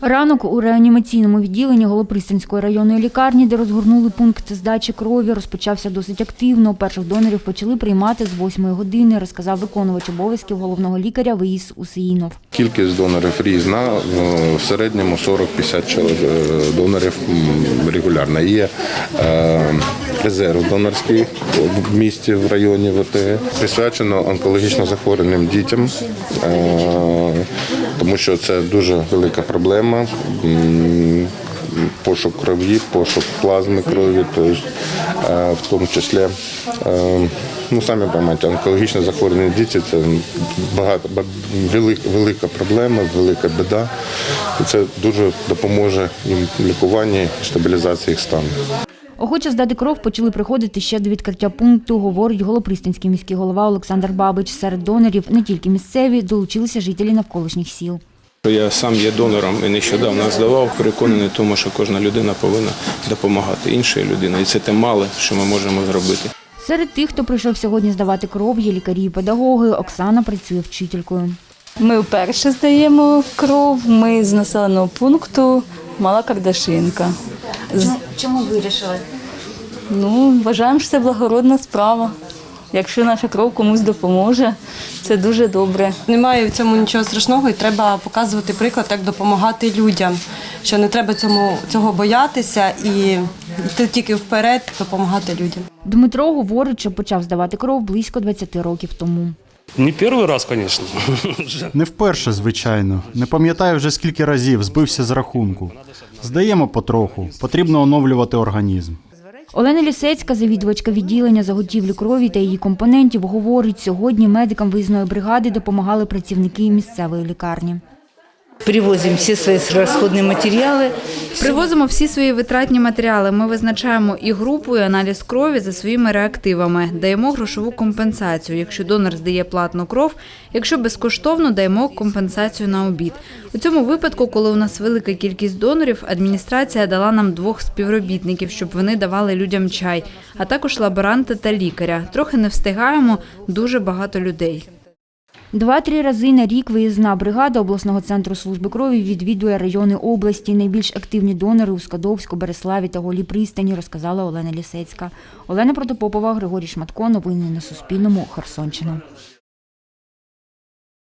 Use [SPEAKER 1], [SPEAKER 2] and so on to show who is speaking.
[SPEAKER 1] Ранок у реанімаційному відділенні Голопристанської районної лікарні, де розгорнули пункт здачі крові, розпочався досить активно. Перших донорів почали приймати з 8 години, розказав виконувач обов'язків головного лікаря Виїс Усеїнов.
[SPEAKER 2] Кількість донорів різна, в- середньому 40-50 чоловік е, донорів регулярно. Є е, резерв донорський в місті, в районі ВТГ, присвячено онкологічно захворюваним дітям, е, тому що це дуже велика проблема. Пошук крові, пошук плазми крові, тобто, е, в тому числі, е, ну самі розумієте, онкологічно захворювані діти це багато велика, велика проблема, велика біда. І це дуже допоможе їм в лікуванні стабілізації їх стану.
[SPEAKER 1] Охоче здати кров почали приходити ще до відкриття пункту, говорить Голопристанський міський голова Олександр Бабич. Серед донорів не тільки місцеві, долучилися жителі навколишніх сіл.
[SPEAKER 3] Я сам є донором і нещодавно здавав, переконаний тому, що кожна людина повинна допомагати іншій людині. І це те мале, що ми можемо зробити.
[SPEAKER 1] Серед тих, хто прийшов сьогодні здавати кров, є лікарі і педагоги. Оксана працює вчителькою.
[SPEAKER 4] Ми вперше здаємо кров. Ми з населеного пункту Мала Кардашинка. З-
[SPEAKER 1] Чому вирішили?
[SPEAKER 4] Ну, вважаємо, що це благородна справа. Якщо наша кров комусь допоможе, це дуже добре.
[SPEAKER 5] Немає в цьому нічого страшного, і треба показувати приклад, як допомагати людям. Що не треба цьому цього боятися і йти тільки вперед, допомагати людям.
[SPEAKER 1] Дмитро говорить, що почав здавати кров близько 20 років тому.
[SPEAKER 6] Не перший раз, конечно.
[SPEAKER 7] Не вперше, звичайно. Не пам'ятаю вже скільки разів збився з рахунку. Здаємо потроху. Потрібно оновлювати організм.
[SPEAKER 1] Олена Лісецька, завідувачка відділення заготівлі крові та її компонентів, говорить, сьогодні медикам виїзної бригади допомагали працівники місцевої лікарні.
[SPEAKER 8] Привозимо всі свої розходні матеріали.
[SPEAKER 9] Привозимо всі свої витратні матеріали. Ми визначаємо і групу, і аналіз крові за своїми реактивами. Даємо грошову компенсацію, якщо донор здає платну кров. Якщо безкоштовно, даємо компенсацію на обід. У цьому випадку, коли у нас велика кількість донорів, адміністрація дала нам двох співробітників, щоб вони давали людям чай, а також лаборанта та лікаря. Трохи не встигаємо, дуже багато людей.
[SPEAKER 1] Два-три рази на рік виїзна бригада обласного центру служби крові відвідує райони області. Найбільш активні донори у Скадовську, Береславі та Голі пристані, розказала Олена Лісецька. Олена Протопопова, Григорій Шматко. Новини на Суспільному. Херсонщина.